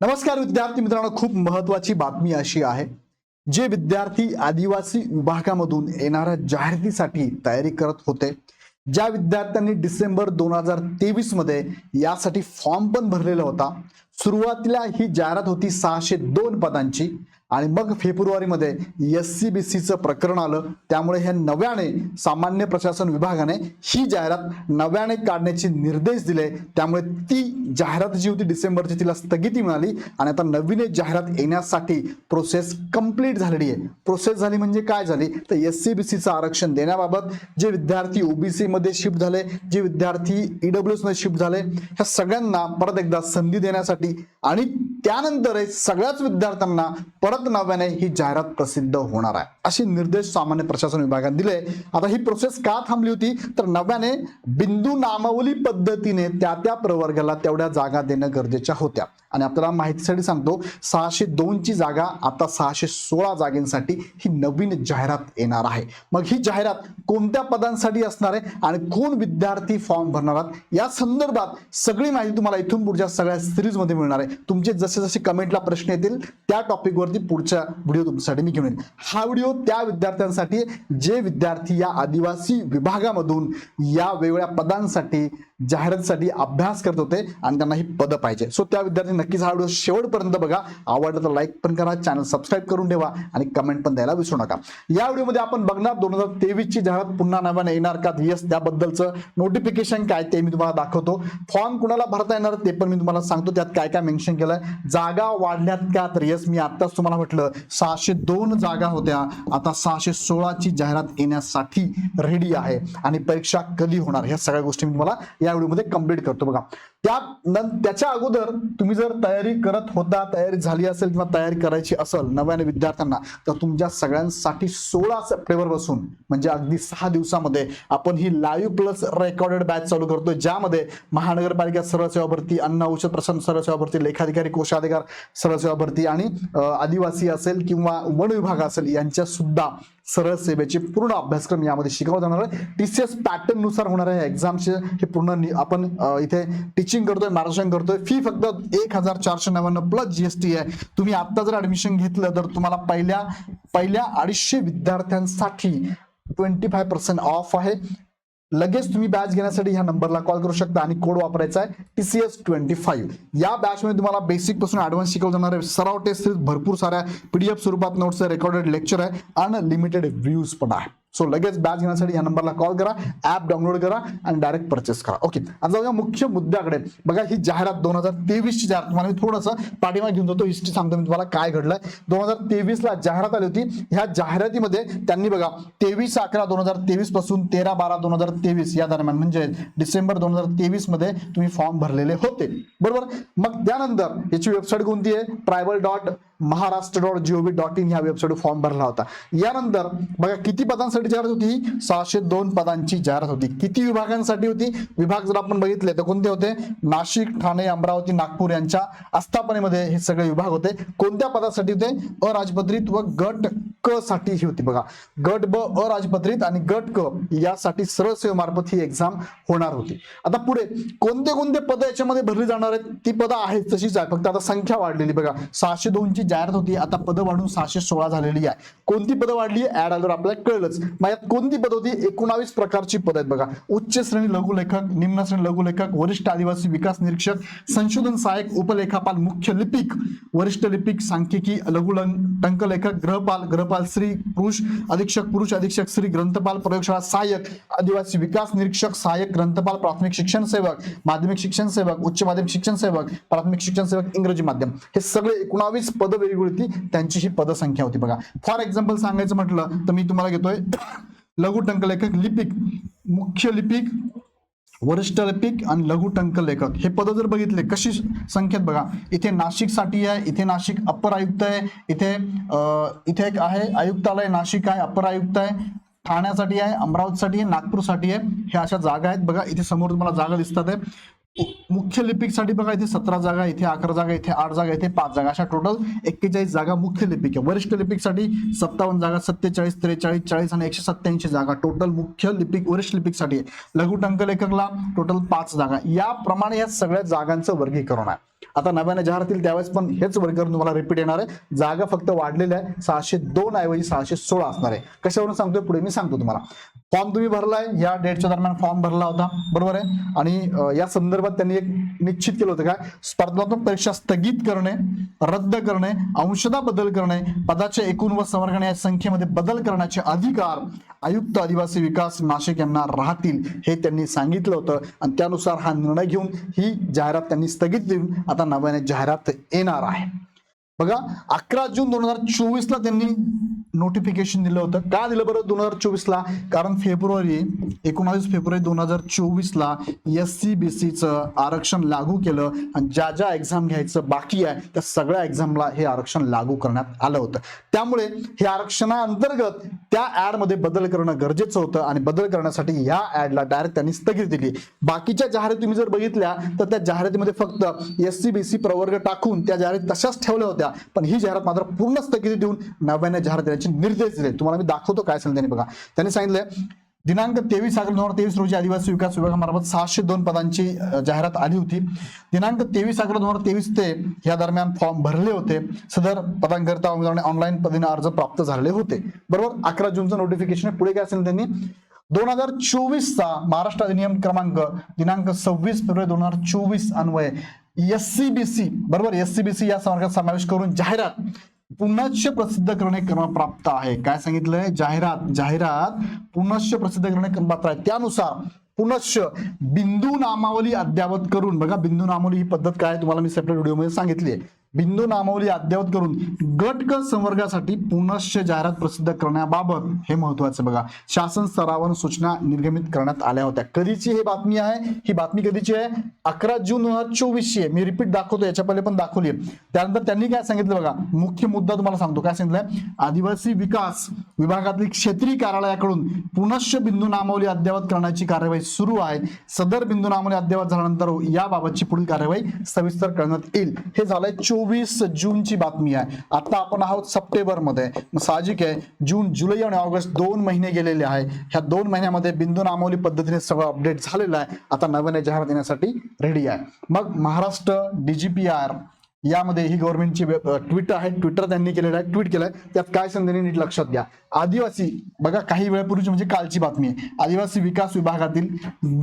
नमस्कार विद्यार्थी मित्रांनो खूप महत्वाची बातमी अशी आहे जे विद्यार्थी आदिवासी विभागामधून येणाऱ्या जाहिरातीसाठी तयारी करत होते ज्या विद्यार्थ्यांनी डिसेंबर दोन हजार तेवीसमध्ये यासाठी फॉर्म पण भरलेला होता. सुरुवातीला ही जाहिरात होती सहाशे दोन पदांची आणि मग फेब्रुवारीमध्ये एस सी बी सीचं प्रकरण आलं. त्यामुळे हे नव्याने सामान्य प्रशासन विभागाने ही जाहिरात नव्याने काढण्याचे निर्देश दिले. त्यामुळे ती जाहिरात जी होती डिसेंबरची तिला स्थगिती मिळाली. आणि आता नवीन जाहिरात येण्यासाठी प्रोसेस कंप्लीट झालेली आहे. प्रोसेस झाली म्हणजे काय झाली? तर एस सी बी सीचं आरक्षण देण्याबाबत जे विद्यार्थी ओबीसी मध्ये शिफ्ट झाले जे विद्यार्थी ईडब्ल्यू मध्ये शिफ्ट झाले ह्या सगळ्यांना परत एकदा संधी देण्यासाठी आणि त्यानंतर सगळ्याच विद्यार्थ्यांना परत नव्याने ही जाहिरात प्रसिद्ध होणार आहे. असे निर्देश सामान्य प्रशासन विभागाने दिले. आता ही प्रोसेस का थांबली होती? तर नव्याने बिंदू नामावली पद्धतीने त्या त्या प्रवर्गाला तेवढ्या जागा देणं गरजेच्या होत्या. आणि आपल्याला माहितीसाठी सांगतो सहाशे दोनची जागा आता सहाशे सोळा जागेंसाठी ही नवीन जाहिरात येणार आहे. मग ही जाहिरात कोणत्या पदांसाठी असणार आहे आणि कोण विद्यार्थी फॉर्म भरणार आहात? या संदर्भात सगळी माहिती तुम्हाला इथून पुढच्या सगळ्या सिरीजमध्ये मिळणार आहे. तुमचे जसे जसे कमेंटला प्रश्न येतील त्या टॉपिकवरती पुढच्या व्हिडिओ तुमच्यासाठी मी घेऊन येईन. हा व्हिडिओ त्या विद्यार्थ्यांसाठी जे विद्यार्थी या आदिवासी विभागामधून या वेगवेगळ्या पदांसाठी जाहिरातीसाठी अभ्यास करत होते आणि त्यांना ही पदं पाहिजे. सो त्या विद्यार्थी नक्कीच हा व्हिडिओ शेवटपर्यंत बघा. आवडलं तर लाईक पण करा चॅनल सबस्क्राईब करून ठेवा आणि कमेंट पण द्यायला विसरू नका. या व्हिडिओमध्ये आपण बघणार दोन हजार तेवीसची जाहिरात पुन्हा नव्याने येणार का? येस त्याबद्दलचं नोटिफिकेशन काय ते मी तुम्हाला दाखवतो. फॉर्म कुणाला भरता येणार ते पण मी तुम्हाला सांगतो. त्यात काय काय मेन्शन केलंय. जागा वाढल्यात का? तर येस मी आत्ताच तुम्हाला म्हटलं सहाशे दोन जागा होत्या. आता सहाशे सोळाची जाहिरात येण्यासाठी रेडी आहे आणि परीक्षा कधी होणार? ह्या सगळ्या गोष्टी मी तुम्हाला या व्हिडिओमध्ये कंप्लीट करतो. बघा त्या त्याच्या अगोदर तुम्ही जर तयारी करत होता तयारी झाली असेल किंवा तयारी करायची असेल नव्याने विद्यार्थ्यांना तर तुमच्या सगळ्यांसाठी सोळा सप्टेंबरपासून म्हणजे अगदी सहा दिवसामध्ये आपण ही लाईव्ह प्लस रेकॉर्डेड बॅच चालू करतो ज्यामध्ये महानगरपालिका सरळ सेवा भरती अन्न औषध प्रशासन सरळ सेवा भरती लेखाधिकारी कोषाधिकार सरळ सेवा भरती आणि आदिवासी असेल किंवा वन विभाग असेल यांच्या सुद्धा सरळ सेवेचे पूर्ण अभ्यासक्रम यामध्ये शिकवला जाणार आहे. टी सी पॅटर्ननुसार होणार आहे एक्झामचे हे पूर्ण आपण इथे टीचिंग करतोय मार्गदर्शन करतोय. फी फक्त एक हजार चारशे नव्याण्णव प्लस जीएसटी आहे. तुम्ही आता जर ऍडमिशन घेतलं तर तुम्हाला पहिल्या पहिल्या अडीचशे विद्यार्थ्यांसाठी ट्वेंटी फाय पर्सेंट ऑफ आहे. लगेच तुम्ही बॅच घेण्यासाठी ह्या नंबरला कॉल करू शकता आणि कोड वापरायचा आहे टीसीएस ट्वेंटी फाईव्ह या बॅचमध्ये तुम्हाला बेसिकपासून ऍडव्हान्स शिकवलं जाणार आहे. सराव टेस्ट भरपूर साऱ्या पीडीएफ स्वरूपात नोट्स रेकॉर्डेड लेक्चर आहे अनलिमिटेड व्ह्यूज पण आहे. सो लगेच बॅच घेण्यासाठी या नंबरला कॉल करा ऍप डाउनलोड करा आणि डायरेक्ट परचेस करा. ओके आता जाऊया मुख्य मुद्द्याकडे. बघा ही जाहिरात दोन हजार तेवीसची जाहिरात. तुम्हाला मी थोडंसं पाठिंबा घेऊन जातो हिस्ट्री सांगतो मी तुम्हाला काय घडलंय. दोन हजार तेवीसला जाहिरात आली होती. ह्या जाहिरातीमध्ये त्यांनी बघा तेवीस अकरा दोन हजार तेवीसपासून तेरा बारा दोन हजार तेवीस या दरम्यान म्हणजे डिसेंबर दोन हजार तेवीसमध्ये तुम्ही फॉर्म भरलेले होते. बरोबर? मग त्यानंतर याची वेबसाईट कोणती आहे? Tribal dot Maharashtra dot G O V dot in ह्या वेबसाईट फॉर्म भरला होता. यानंतर बघा किती पदांसाठी जाहिरात होती? सहाशे दोन पदांची जाहिरात होती. किती विभागांसाठी होती? विभाग जर आपण बघितले तर कोणते होते? नाशिक ठाणे अमरावती नागपूर यांच्या आस्थापनेमध्ये हे सगळे विभाग होते. कोणत्या पदासाठी होते? अराजपत्रित व गट क साठी ही होती बघा. गट ब अराजपत्रित आणि गट क यासाठी सरळ सेवेमार्फत ही एक्झाम होणार होती. आता पुढे कोणते कोणते पद याच्यामध्ये भरली जाणार आहेत? ती पदं आहेत तशीच आहे. फक्त आता संख्या वाढलेली बघा. सहाशे दोनची जाहिरात होती आता पदं वाढून सहाशे सोळा झालेली आहे. कोणती पदं वाढली ऍड आल्यावर आपल्याला कळलंच. मग यात कोणती पद होती? एकोणावीस प्रकारची पद आहेत बघा. उच्च श्रेणी लघुलेखक निम्न श्रेणी लघुलेखक वरिष्ठ आदिवासी विकास निरीक्षक संशोधन सहाय्यक उपलेखापाल मुख्य लिपिक वरिष्ठ लिपिक सांख्यिकी लघु टंकलेखक ग्रहपाल ग्रहपाल श्री पुरुष अधीक्षक पुरुष अधीक्षक श्री ग्रंथपाल प्रयोगशाळा सहाय्यक आदिवासी विकास निरीक्षक सहाय्यक ग्रंथपाल प्राथमिक शिक्षण सेवक माध्यमिक शिक्षण सेवक उच्च माध्यमिक शिक्षण सेवक प्राथमिक शिक्षण सेवक इंग्रजी माध्यम. हे सगळे एकोणावीस पद वेगवेगळी होती त्यांची ही पदसंख्या होती बघा. फॉर एक्झाम्पल सांगायचं म्हटलं तर मी तुम्हाला घेतोय लघु टंकलेखक लिपिक मुख्य लिपिक वरिष्ठ लिपिक आणि लघु टंक लेखक. हे पद जर बघितले कशी संख्येत बघा. इथे नाशिकसाठी आहे इथे नाशिक अप्पर आयुक्त आहे इथे इथे एक आहे आयुक्तालय नाशिक आहे अप्पर आयुक्त आहे ठाण्यासाठी आहे अमरावतीसाठी आहे नागपूरसाठी आहे. हे अशा जागा आहेत बघा. इथे समोर तुम्हाला जागा दिसतात आहे. मुख्य लिपिकसाठी बघा इथे सतरा जागा इथे अकरा जागा इथे आठ जागा इथे पाच जागा. अशा टोटल एक्केचाळीस जागा मुख्य लिपिक आहे. वरिष्ठ लिपिकसाठी सत्तावन्न जागा सत्तेचाळीस त्रेचाळीस चाळीस आणि एकशे सत्याऐंशी जागा टोटल मुख्य लिपिक वरिष्ठ लिपिकसाठी आहे. लघुटंक लेखकला टोटल पाच जागा. याप्रमाणे या सगळ्या जागांचं वर्गीकरण आहे. आता नव्याने जाहिरातील त्यावेळेस पण हेच वर्गीकरण तुम्हाला रिपीट येणार आहे. जागा फक्त वाढलेल्या आहे. सहाशे दोन ऐवजी सहाशे सोळा असणार आहे. कशावरून सांगतोय? पुढे मी सांगतो तुम्हाला. फॉर्म तुम्ही भरलाय. या डेटच्या दरम्यान फॉर्म भरला होता. बरोबर आहे? आणि या संदर्भात त्यांनी एक निश्चित केलं होतं काय स्पर्धात्मक परीक्षा स्थगित करणे रद्द करणे अंशदा बदल करणे पदाच्या एकूण व संवर्गण या संख्येमध्ये बदल करण्याचे अधिकार आयुक्त आदिवासी विकास नाशिक यांना राहतील हे त्यांनी सांगितलं होतं. आणि त्यानुसार हा निर्णय घेऊन ही जाहिरात त्यांनी स्थगित देऊन आता नव्याने जाहिरात येणार आहे. बघा अकरा जून दोन हजार चोवीसला त्यांनी नोटिफिकेशन दिलं होतं. का दिलं बरं दोन हजार चोवीस ला कारण फेब्रुवारी एकोणावीस फेब्रुवारी दोन हजार चोवीस ला एस सी बी सीचं आरक्षण लागू केलं आणि ज्या ज्या एक्झाम घ्यायचं बाकी आहे त्या सगळ्या एक्झामला हे आरक्षण लागू करण्यात आलं होतं. त्यामुळे हे आरक्षणाअंतर्गत त्या ऍडमध्ये बदल करणं गरजेचं होतं आणि बदल करण्यासाठी या ऍडला डायरेक्ट त्यांनी स्थगिती दिली. बाकीच्या जाहिराती तुम्ही जर बघितल्या तर त्या जाहिरातीमध्ये फक्त एस सी बी सी प्रवर्ग टाकून त्या जाहिराती तशाच ठेवल्या होत्या. पण ही जाहिरात मात्र पूर्ण स्थगिती देऊन नव्याने जाहिरात करण्याचे निर्देश दिले. तुम्हाला मी दाखवतो काय सांगितलं त्यांनी बघा. त्यांनी सांगितलं दिनांक तेवीस अकरा दोन हजार तेवीस रोजी आदिवासी विकास विभागामार्फत सहाशे दोन पदांची जाहिरात आली होती. दिनांक तेवीस अकरा दोन हजार तेवीस ते या दरम्यान फॉर्म भरले होते. सदर पदांकरिता उमेदवारांनी ऑनलाईन पद्धतीने अर्ज प्राप्त झाले होते. बरोबर? अकरा जूनचं नोटिफिकेशन पुढे काय असेल त्यांनी? दोन हजार चोवीसचा महाराष्ट्र अधिनियम क्रमांक दिनांक सव्वीस फेब्रुवारी दोन हजार चोवीस अन्वये एस सी बी सी बरोबर? एस सी बी सी या संवर्गात समावेश करून जाहिरात पुनश्च प्रसिद्ध करणे क्रमप्राप्त आहे. काय सांगितलंय? जाहिरात. जाहिरात पुनश्च प्रसिद्ध करणे क्रमप्राप्त आहे. त्यानुसार पुनश्च बिंदू नामावली अद्यावत करून बघा बिंदू नामावली ही पद्धत काय तुम्हाला मी सेपरेट व्हिडिओमध्ये सांगितली आहे. बिंदू नामावली अद्ययावत करून गट ग संवर्गासाठी पुनश्च जाहिरात प्रसिद्ध करण्याबाबत हे महत्वाचं बघा. शासन स्तरावर सूचना निर्गमित करण्यात आल्या होत्या. कधीची ही बातमी आहे? ही बातमी कधीची आहे? अकरा जून दोन हजार चोवीसची आहे. मी रिपीट दाखवतो याच्या पहिले पण दाखवली त्यानंतर त्यांनी काय सांगितलं बघा? मुख्य मुद्दा तुम्हाला सांगतो. काय सांगितलंय? आदिवासी विकास विभागातील क्षेत्रीय कार्यालयाकडून पुनश्च बिंदू नामावली अद्ययावत करण्याची कार्यवाही सुरू आहे. सदर बिंदू नामावली अद्ययावत झाल्यानंतर याबाबतची पुढील कार्यवाही सविस्तर करण्यात येईल. हे झालंय चोवीस जूनची बातमी आहे. आता आपण आहोत सप्टेंबरमध्ये. साहजिक आहे जून जुलै आणि ऑगस्ट दोन महिने गेलेले आहे. ह्या दोन महिन्यामध्ये बिंदू नामावली पद्धतीने सगळं अपडेट झालेलं आहे. आता नव्याने जाहिरात देण्यासाठी रेडी आहे. मग महाराष्ट्र डीजीपीआर यामध्ये ही गव्हर्नमेंटची ट्विटर आहे. ट्विटर त्यांनी केलेलं आहे. ट्विट केलंय. त्यात काय संधी नीट लक्षात घ्या. आदिवासी बघा काही वेळापूर्वीची म्हणजे कालची बातमी आहे. आदिवासी विकास विभागातील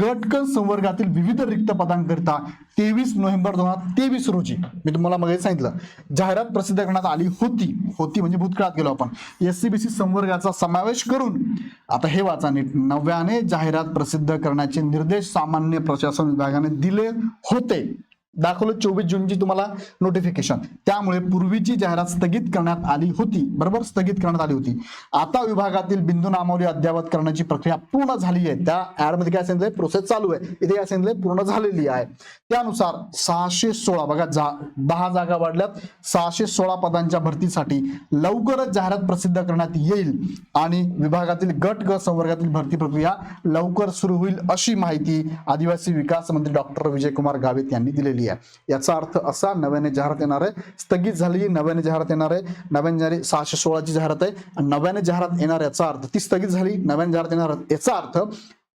गट संवर्गातील विविध रिक्त पदांकरिता तेवीस नोव्हेंबर दोन हजार तेवीस रोजी मी तुम्हाला मग सांगितलं जाहिरात प्रसिद्ध करण्यात आली होती. होती म्हणजे भूतकाळात गेलो आपण. एस सी बी सी संवर्गाचा समावेश करून आता हे वाचा नीट. नव्याने जाहिरात प्रसिद्ध करण्याचे निर्देश सामान्य प्रशासन विभागाने दिले होते. दाखवलं चोवीस जूनची तुम्हाला नोटिफिकेशन त्यामुळे पूर्वीची जाहिरात स्थगित करण्यात आली होती. बरोबर? स्थगित करण्यात आली होती. आता विभागातील बिंदू नामावली अद्यावत करण्याची प्रक्रिया पूर्ण झाली आहे. त्या ऍडमध्ये काय सांगितलंय? प्रोसेस चालू आहे. इथे काय सांगितलंय? पूर्ण झालेली आहे. त्यानुसार सहाशे सोळा बघा जा दहा जागा वाढल्यात. सहाशे सोळा पदांच्या भरतीसाठी लवकरच जाहिरात प्रसिद्ध करण्यात येईल आणि विभागातील गट ग संवर्गातील भरती प्रक्रिया लवकर सुरू होईल अशी माहिती आदिवासी विकास मंत्री डॉक्टर विजयकुमार गावित यांनी दिलेली आहे. याचा अर्थ असा नव्याने जाहिरात येणार आहे स्थगित झाली नव्याने जाहिरात येणार आहे नव्याने जारी सहाशे सोळाची जाहिरात आहे. आणि नव्याने जाहिरात येणार याचा अर्थ ती स्थगित झाली नव्याने जाहिरात येणार याचा अर्थ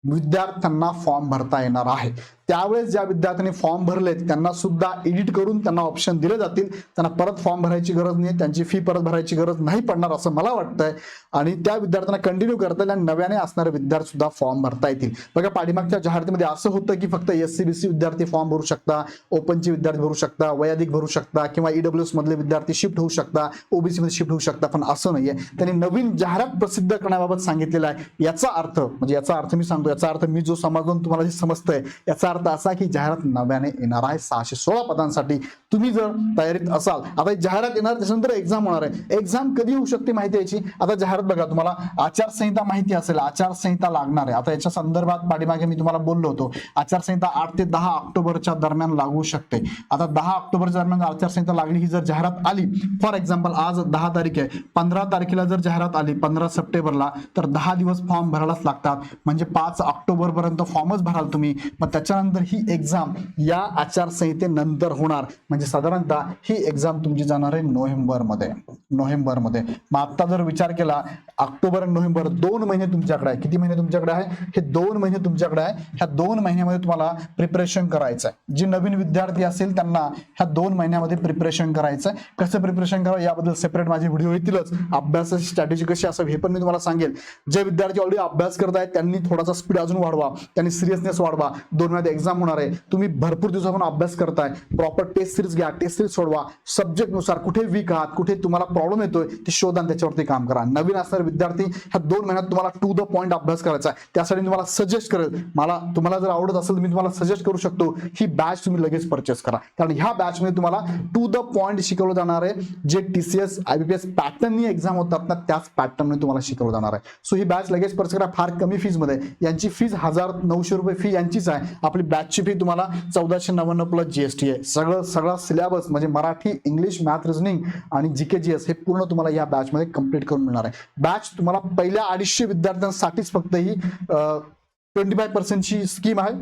विद्यार्थ्यांना फॉर्म भरता येणार आहे. त्यावेळेस ज्या विद्यार्थ्यांनी फॉर्म भरलेत त्यांना सुद्धा एडिट करून त्यांना ऑप्शन दिले जातील. त्यांना परत फॉर्म भरायची गरज नाही त्यांची फी परत भरायची गरज नाही पडणार असं मला वाटतंय. आणि त्या विद्यार्थ्यांना कंटिन्यू करता येईल आणि नव्याने असणारे विद्यार्थी सुद्धा फॉर्म भरता येतील. बघा पाठीमागच्या जाहिरातीमध्ये असं होतं की फक्त एस सी बी सी विद्यार्थी फॉर्म भरू शकता ओपनचे विद्यार्थी भरू शकता वैयाधिक भरू शकता किंवा ईडब्ल्यू एस मधले विद्यार्थी शिफ्ट होऊ शकता ओबीसी मध्ये शिफ्ट होऊ शकता पण असं नाहीये. त्यांनी नवीन जाहिरात प्रसिद्ध करण्याबाबत सांगितलेलं आहे. याचा अर्थ म्हणजे याचा अर्थ मी सांगतो याचा अर्थ मी जो समाजातून तुम्हाला जे समजतंय याचा अर्थ असा की जाहिरात नव्याने येणार आहे. सहाशे सोळा पदांसाठी तुम्ही जर तयारीत असाल आता जाहिरात येणार त्याच्यानंतर एक्झाम होणार आहे. एक्झाम कधी होऊ शकते माहिती याची? आता जाहिरात बघा तुम्हाला आचारसंहिता माहिती असेल आचारसंहिता लागणार आहे. आता याच्या संदर्भात पाठीमागे मी तुम्हाला बोललो होतो आचारसंहिता आठ ते दहा ऑक्टोबरच्या दरम्यान लागू शकते. आता दहा ऑक्टोबरच्या दरम्यान आचारसंहिता लागली ही जर जाहिरात आली फॉर एक्झाम्पल आज दहा तारीख आहे. पंधरा तारखेला जर जाहिरात आली पंधरा सप्टेंबरला तर दहा दिवस फॉर्म भरायलाच लागतात. म्हणजे पाच ऑक्टोबर पर्यंत फॉर्मच भराल तुम्ही. मग त्याच्यानंतर ही एक्झाम या आचारसंहितेनंतर होणार. म्हणजे साधारणतः ही एक्झाम तुमची जाणार आहे नोव्हेंबरमध्ये. नोव्हेंबरमध्ये. मग आता जर विचार केला ऑक्टोबर आणि नोव्हेंबर दोन महिने तुमच्याकडे आहे. किती महिने तुमच्याकडे आहे? हे दोन महिने तुमच्याकडे आहे. ह्या दोन महिन्यामध्ये तुम्हाला प्रिपरेशन करायचं आहे जे नवीन विद्यार्थी असेल त्यांना ह्या दोन महिन्यामध्ये प्रिपरेशन करायचं आहे कसं प्रिपरेशन करावं? याबद्दल सेपरेट माझे व्हिडिओ येतीलच. अभ्यासाची स्ट्रॅटेजी कशी असावी हे पण मी तुम्हाला सांगेल. जे विद्यार्थी ऑलरेडी अभ्यास करत आहेत त्यांनी थोडासा स्पीड अजून वाढवा. त्यांनी सिरियसनेस वाढवा. दोन महिन्यात एक्झाम होणार आहे. तुम्ही भरपूर दिवसापासून अभ्यास करताय. प्रॉपर टेस्ट सिरीज घ्या टेस्टरीज सोडवा. सब्जेक्टनुसार कुठे वीक आहात कुठे तुम्हाला प्रॉब्लेम येतोय ते शोधा आणि त्याच्यावरती काम करा. नवीन असणारे विद्यार्थी ह्या दोन महिन्यात तुम्हाला टू द पॉईंट अभ्यास करायचा आहे. त्यासाठी तुम्हाला सजेस्ट करेल मला तुम्हाला जर आवडत असेल तर मी तुम्हाला सजेस्ट करू शकतो ही बॅच तुम्ही लगेच परचेस करा. कारण ह्या बॅचमध्ये तुम्हाला टू द पॉईंट शिकवलं जाणार आहे. जे टीसीएस आयबीपीएस पॅटर्ननी एक्झाम होतात ना त्याच पॅटर्नने तुम्हाला शिकवलं जाणार आहे. सो ही बॅच लगेच परचेस करा. फार कमी फीजमध्ये यांची फीज हजार नऊशे रुपये फी यांचीच आहे. आपली बॅचची फी तुम्हाला चौदाशे नव्याण्णव प्लस जीएसटी आहे. सगळं सगळा सिलेबस म्हणजे मराठी इंग्लिश मॅथ रिझनिंग आणि जी के जी एस हे पूर्ण तुम्हाला या बॅचमध्ये कंप्लीट करून मिळणार आहे. बॅच तुम्हाला पहिल्या अडीचशे विद्यार्थ्यांसाठीच फक्त ही ट्वेंटी फाय पर्सेंटची स्कीम आहे.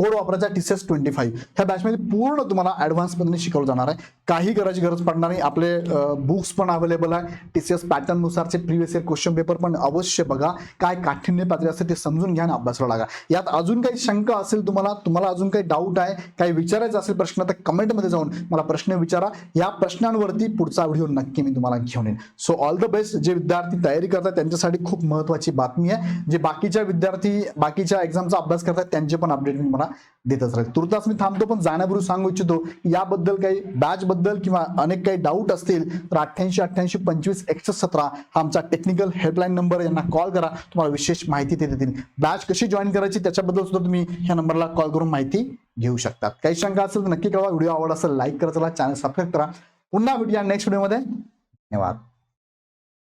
कोड वापरायचा एस ट्वेंटी फाईव्ह ह्या बॅचमध्ये पूर्ण तुम्हाला ॲडव्हान्समध्ये पद्धतीने शिकवलं जाणार आहे. काही करायची गरज पडणार नाही. आपले बुक्स पण अवेलेबल आहे. टी सी एस पॅटर्ननुसारचे प्रिव्हियस इयर क्वेश्चन पेपर पण अवश्य बघा. काय काठिण्य पातळी असते ते समजून घ्या आणि अभ्यासाला लागा. यात अजून काही शंका असेल तुम्हाला तुम्हाला अजून काही डाऊट आहे काही विचारायचं असेल प्रश्न तर कमेंटमध्ये जाऊन मला प्रश्न विचारा. या प्रश्नांवरती पुढचा व्हिडिओ नक्की मी तुम्हाला घेऊन येईन. सो ऑल द बेस्ट जे विद्यार्थी तयारी करतात त्यांच्यासाठी खूप महत्त्वाची बातमी आहे. जे बाकीच्या विद्यार्थी बाकीच्या एक्झामचा अभ्यास करतात त्यांचे पण अपडेट मी मला देतच राहील तुर्तास मी थांबतो पण जाण्यापूर्वी सांगू इच्छितो याबद्दल काही बॅच बद्दल किंवा अनेक काही डाऊट असतील तर अठ्ठ्याऐंशी अठ्ठ्याऐंशी पंचवीस एकशे सतरा हा आमचा टेक्निकल हेल्पलाईन नंबर यांना कॉल करा. तुम्हाला विशेष माहिती ते देतील. बॅच कशी जॉईन करायची त्याच्याबद्दल सुद्धा तुम्ही ह्या नंबरला कॉल करून माहिती घेऊ शकतात. काही शंका असेल तर नक्की कळवा. व्हिडिओ आवड असेल लाईक करा चला चॅनल सबस्क्राईब करा. पुन्हा भेटूया नेक्स्ट व्हिडिओमध्ये धन्यवाद.